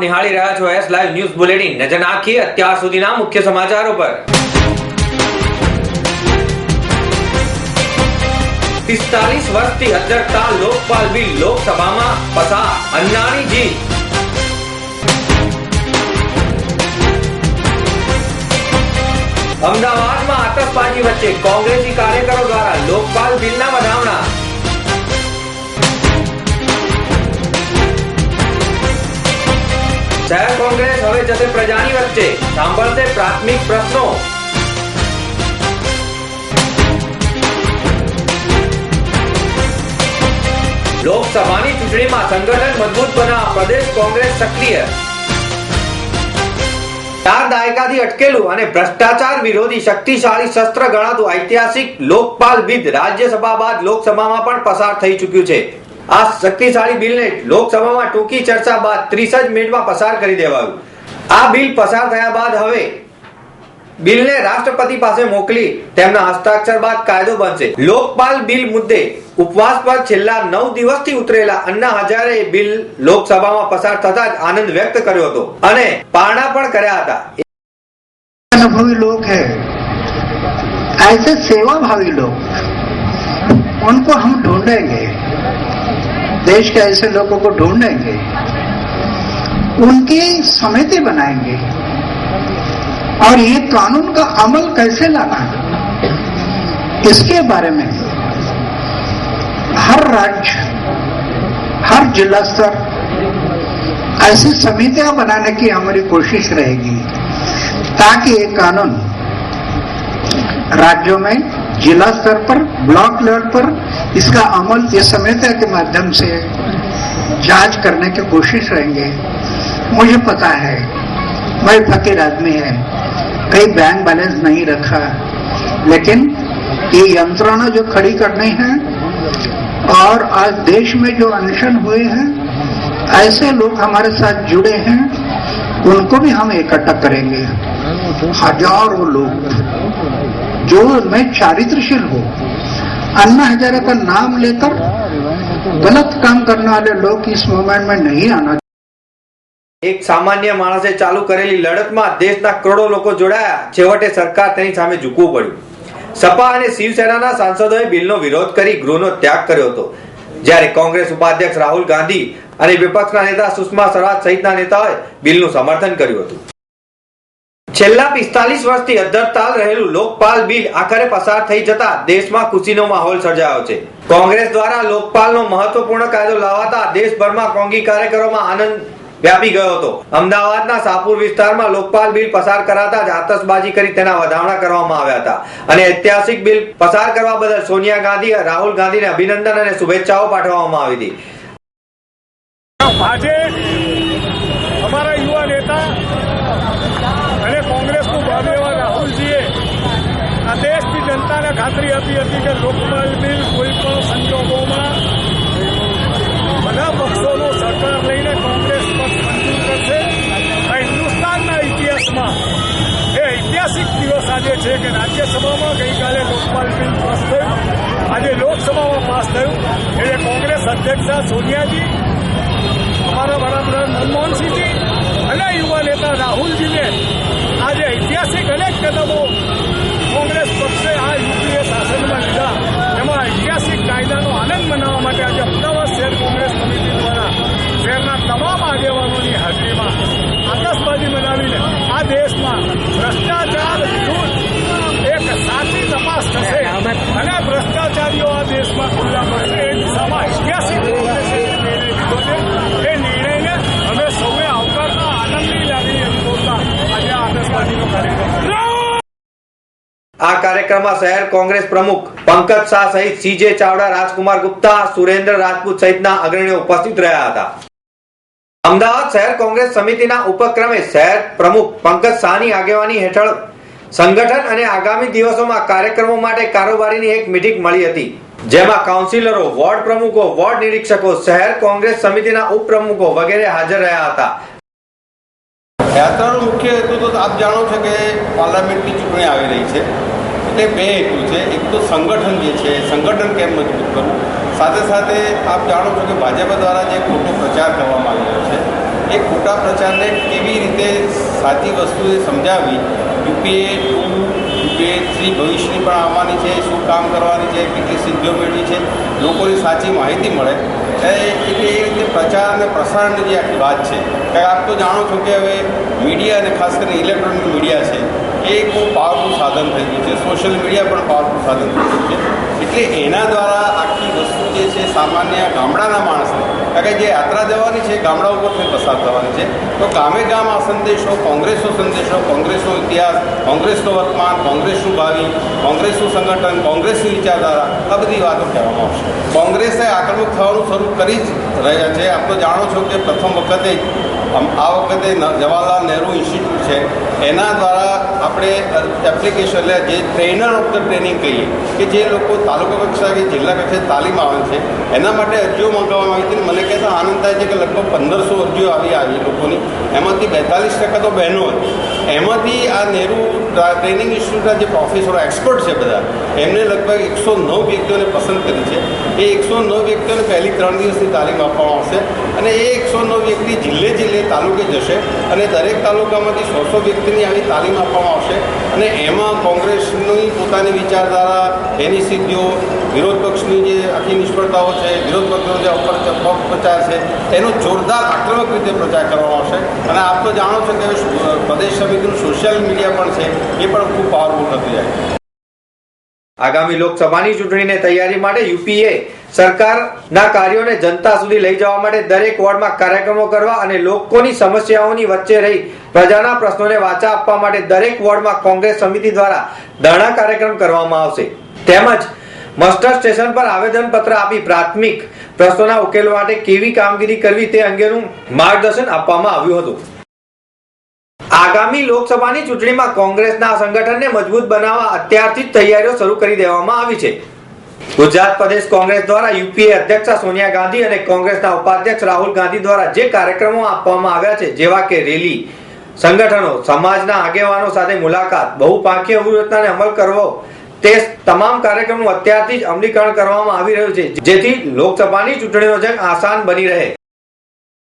નિહાળી રહ્યા છો એસ લાઈવ ન્યૂઝ બુલેટિન નજર નાખીએ અત્યાર સુધીના મુખ્ય સમાચારો પર પિસ્તાલીસ વર્ષથી અધ્યક્ષતા લોકપાલ બિલ લોકસભામાં પસાર. અન્નાણીજી અમદાવાદમાં આતશબાજી વચ્ચે કોંગ્રેસી કાર્યકરો દ્વારા લોકપાલ બિલના વધામણા. શહેર કોંગ્રેસ, હવે જશે પ્રજાની વચ્ચે. સાંભળશે પ્રાથમિક પ્રશ્નો. લોકસભાની ચૂંટણીમાં સંગઠન મજબૂત બનાવવા પ્રદેશ કોંગ્રેસ સક્રિય. ચાર દાયકાથી અટકેલું અને ભ્રષ્ટાચાર વિરોધી શક્તિશાળી શસ્ત્ર ગણાતું ઐતિહાસિક લોકપાલ બિલ રાજ્યસભા બાદ લોકસભામાં પણ પસાર થઈ ચૂક્યું છે. આ શક્તિશાળી બિલને લોકસભામાં ટૂંકી ચર્ચા બાદ ત્રીસ જ મિનિટમાં પસાર કરી દેવાયું આ બિલ પસાર થયા બાદ હવે બિલને રાષ્ટ્રપતિ પાસે મોકલી તેમના હસ્તાક્ષર બાદ કાયદો બનશે લોકપાલ બિલ મુદ્દે ઉપવાસ પર છેલ્લા નવ દિવસથી ઉતરેલા અન્ના હજારે બિલ લોકસભામાં પસાર થતા જ આનંદ વ્યક્ત કર્યો હતો અને પારણા પણ કર્યા હતા अनुभवी लोग हैं ऐसे सेवा भावी लोग उनको हम ढूंढेंगे देश के ऐसे लोगों को ढूंढेंगे, उनकी समिति बनाएँगे। और ये कानून का अमल कैसे लाना है इसके बारे में हर राज्य, हर जिला स्तर ऐसी समितियाँ बनाने की हमारी कोशिश रहेगी, ताकि ये कानून राज्यों में, जिला स्तर पर, ब्लॉक लेवल पर इसका अमल ये समितियों के माध्यम से जाँच करने की कोशिश रहेंगे मुझे पता है, मैं फकीर आदमी है कई बैंक बैलेंस नहीं रखा, लेकिन ये यंत्रणा जो खड़ी करनी है और आज देश में जो अनशन हुए हैं, ऐसे लोग हमारे साथ जुड़े हैं, उनको भी हम इकट्ठा करेंगे। हज़ारों लोग जो मैं चारित्रशील हूँ अन्ना हजारे का नाम लेकर गलत काम करने वाले लोग इस मूवमेंट में नहीं आना એક સામાન્ય માણસે ચાલુ કરેલી લડતમાં દેશના કરોડો લોકો જોડાયા છેવટે સરકાર તેની સામે ઝૂકવું પડ્યું સપા અને શિવસેનાના સાંસદોએ બિલનો વિરોધ કરી ગૃહનો ત્યાગ કર્યો હતો જ્યારે કોંગ્રેસ ઉપાધ્યક્ષ રાહુલ ગાંધી અને વિપક્ષના નેતા સુષ્મા સ્વરાજ સહિતના નેતાઓએ બિલનું સમર્થન કર્યું હતું છેલ્લા પિસ્તાલીસ વર્ષથી અધરતાલ રહેલું લોકપાલ બિલ આખરે પસાર થઈ જતા દેશમાં ખુશીનો માહોલ સર્જાયો છે. કોંગ્રેસ દ્વારા લોકપાલનો મહત્વપૂર્ણ કાયદો લાવાતા દેશભરમાં કોંગી કાર્યકરોમાં આનંદ વ્યાપી ગયો હતો. અમદાવાદના સાપુર વિસ્તારમાં લોકપાલ બિલ પસાર કરાતા જ આતશબાજી કરી તેના વધામણા કરવામાં આવ્યા હતા. અને ઐતિહાસિક બિલ પસાર કરવા બદલ સોનિયા ગાંધી, રાહુલ ગાંધીને અભિનંદન અને શુભેચ્છાઓ પાઠવવામાં આવી હતી અમારા યુવા નેતા અને કોંગ્રેસનું ભાવી એવા રાહુલજીએ આ દેશની જનતાને ખાતરી આપી હતી કે લોકપાલ બિલ કોઈ પણ સંજોગોમાં બધા પક્ષોનો સરકાર લઈને કોંગ્રેસ પક્ષ મંજૂર કરશે. આ હિન્દુસ્તાનના ઇતિહાસમાં એ ઐતિહાસિક દિવસ આજે છે કે રાજ્યસભામાં ગઈકાલે લોકપાલ બિલ પાસ થયું. આજે લોકસભામાં પાસ થયું. એટલે કોંગ્રેસ અધ્યક્ષા સોનિયાજી, અમારા વડાપ્રધાન મનમોહનસિંહજી અને યુવા નેતા રાહુલજીને આજે ઐતિહાસિક અનેક કદમો કોંગ્રેસ પક્ષે આ યુપીએ શાસનમાં લીધા એમાં ઐતિહાસિક કાયદાનો આનંદ મનાવવા માટે આજે અમદાવાદ શહેર કોંગ્રેસ સમિતિ દ્વારા શહેરના તમામ આગેવાનોની હાજરીમાં આકાશબાજી મનાવીને આ દેશમાં ભ્રષ્ટાચાર વિરુદ્ધ એક સાચી તપાસ થશે અને ભ્રષ્ટાચારીઓ આ દેશમાં ખુલ્લા પડશે એ દિશામાં ઐતિહાસિક કોંગ્રેસે જે નિર્ણય લીધો છે એ નિર્ણયને અમે સૌએ આવકારતા આનંદની લાગણી અનુભવતા આજે આ આતશબાજીનો કાર્યક્રમ આ કાર્યક્રમમાં શહેર કોંગ્રેસ પ્રમુખ પંકજ શાહ સહિત સીજે ચાવડા, રાજકુમાર ગુપ્તા, સુરેન્દ્ર રાજપૂત સહિતના અગ્રણીઓ ઉપસ્થિત રહ્યા હતા. અમદાવાદ શહેર કોંગ્રેસ સમિતિના ઉપક્રમે શહેર પ્રમુખ પંકજ શાહની આગેવાની હેઠળ સંગઠન અને આગામી દિવસોમાં કાર્યક્રમો માટે કારોબારીની એક મીટિંગ મળી હતી, જેમાં કાઉન્સિલરો, વોર્ડ પ્રમુખો, વોર્ડ નિરીક્ષકો, શહેર કોંગ્રેસ સમિતિના ઉપપ્રમુખો વગેરે હાજર રહ્યા હતા. યાત્રાનો મુખ્ય હેતુ તો આપ જાણો છો કે પાર્લામેન્ટની ચૂંટણી આવી રહી છે. એટલે બે હેતુ છે. એક તો સંગઠન જે છે, સંગઠન કેમ મજબૂત કરવું? સાથે સાથે આપ જાણો છો કે ભાજપ દ્વારા જે ખોટો પ્રચાર કરવામાં આવ્યો છે, એ ખોટા પ્રચારને કેવી રીતે સાચી વસ્તુએ સમજાવી? યુપીએ ટુ, યુપીએ થ્રી ભવિષ્યની પણ આવવાની છે, શું કામ કરવાની છે, કેટલી સિદ્ધિઓ મેળવી છે, લોકોની સાચી માહિતી મળે. એટલે એ રીતે પ્રચાર અને પ્રસારણની જે વાત છે. કે આપ તો જાણો છો કે હવે મીડિયા અને ખાસ કરીને ઇલેક્ટ્રોનિક મીડિયા છે એક બહુ પાવરફુલ સાધન થઈ ગયું છે. સોશિયલ મીડિયા પણ પાવરફુલ સાધન થઈ ગયું છે. એટલે એના દ્વારા આખી વસ્તુ જે છે સામાન્ય ગામડાના માણસને કારણ કે જે યાત્રા જવાની છે, ગામડા ઉપરથી પસાર થવાની છે. તો ગામે ગામ આ સંદેશો, કોંગ્રેસનો સંદેશો, કોંગ્રેસનો ઇતિહાસ, કોંગ્રેસનો વર્તમાન, કોંગ્રેસનું ભાવિ, કોંગ્રેસનું સંગઠન, કોંગ્રેસની વિચારધારા, આ બધી વાતો કહેવામાં આવશે. કોંગ્રેસે આક્રમક થવાનું શરૂ કરી જ રહ્યા છે. આપ જાણો છો કે પ્રથમ વખતે આ વખતે જવાહરલાલ નહેરુ ઇન્સ્ટિટ્યૂટ છે. એના દ્વારા આપણે એપ્લિકેશન, એટલે જે ટ્રેનર ઓફ ધ ટ્રેનિંગ કહીએ, કે જે લોકો તાલુકા કક્ષા કે જિલ્લા કક્ષાએ તાલીમ આવે છે, એના માટે અરજીઓ મંગાવવામાં આવી હતી મને કહેતા આનંદ થાય છે કે લગભગ પંદરસો અરજીઓ આવી આવી લોકોની. એમાંથી બેતાલીસ ટકા તો બહેનો હતી એમાંથી આ નહેરુ ટ્રેનિંગ ઇન્સ્ટિટ્યૂટના જે પ્રોફેસરો એક્સપર્ટ છે બધા, એમને લગભગ એકસો નવ વ્યક્તિઓને પસંદ કરી છે. એ એકસો નવ વ્યક્તિઓને પહેલી ત્રણ દિવસની તાલીમ આપવામાં આવશે અને એ એકસો નવ વ્યક્તિ જિલ્લે જિલ્લે તાલુકે જશે અને દરેક તાલુકામાંથી સો સો વ્યક્તિની આવી તાલીમ આપવામાં આવશે અને એમાં કોંગ્રેસની પોતાની વિચારધારા, એની સિદ્ધિઓ, વિરોધ પક્ષની જે આખી નિષ્ફળતાઓ છે, વિરોધ પક્ષનો જે અપપ્રચાર છે, એનો જોરદાર આક્રમક રીતે પ્રચાર કરવામાં આવશે. અને આપ તો જાણો છો કે પ્રદેશ સો- પ્રદેશ સોશિયલ મીડિયા પણ છે, એ પણ ખૂબ પાવરફુલ નથી જાય આગામી લોકસભાની ચૂંટણીની તૈયારી માટે યુપીએ સરકારના કાર્યોને જનતા સુધી લઈ જવા માટે દરેક વોર્ડમાં કાર્યક્રમો કરવા અને લોકોની સમસ્યાઓની વચ્ચે રહી પ્રજાના પ્રશ્નોને વાચા આપવા માટે દરેક વોર્ડમાં કોંગ્રેસ સમિતિ દ્વારા ધરણા કાર્યક્રમ કરવામાં આવશે. તેમજ મસ્ટર સ્ટેશન પર આવેદન પત્ર આપી પ્રાથમિક પ્રશ્નોના ઉકેલ માટે કેવી કામગીરી કરવી તે અંગેનું માર્ગદર્શન આપવામાં આવ્યું હતું. આગામી લોકસભાની ચૂંટણીમાં કોંગ્રેસના સંગઠનને મજબૂત બનાવવા અત્યારથી જ તૈયારીઓ શરૂ કરી દેવામાં આવી છે. ગુજરાત પ્રદેશ કોંગ્રેસ દ્વારા યુપીએ અધ્યક્ષ સોનિયા ગાંધી અને કોંગ્રેસના ઉપાધ્યક્ષ રાહુલ ગાંધી દ્વારા જે કાર્યક્રમો આપવામાં આવ્યા છે, જેવા કે રેલી, સંગઠનો, સમાજના આગેવાનો સાથે મુલાકાત, બહુપાંખીય વ્યૂહરચનાને અમલ કરવો, તે તમામ કાર્યક્રમનું અત્યારથી જ અમલીકરણ કરવામાં આવી રહ્યું છે, જેથી લોકસભાની ચૂંટણીનો જંગ આસાન બની રહે.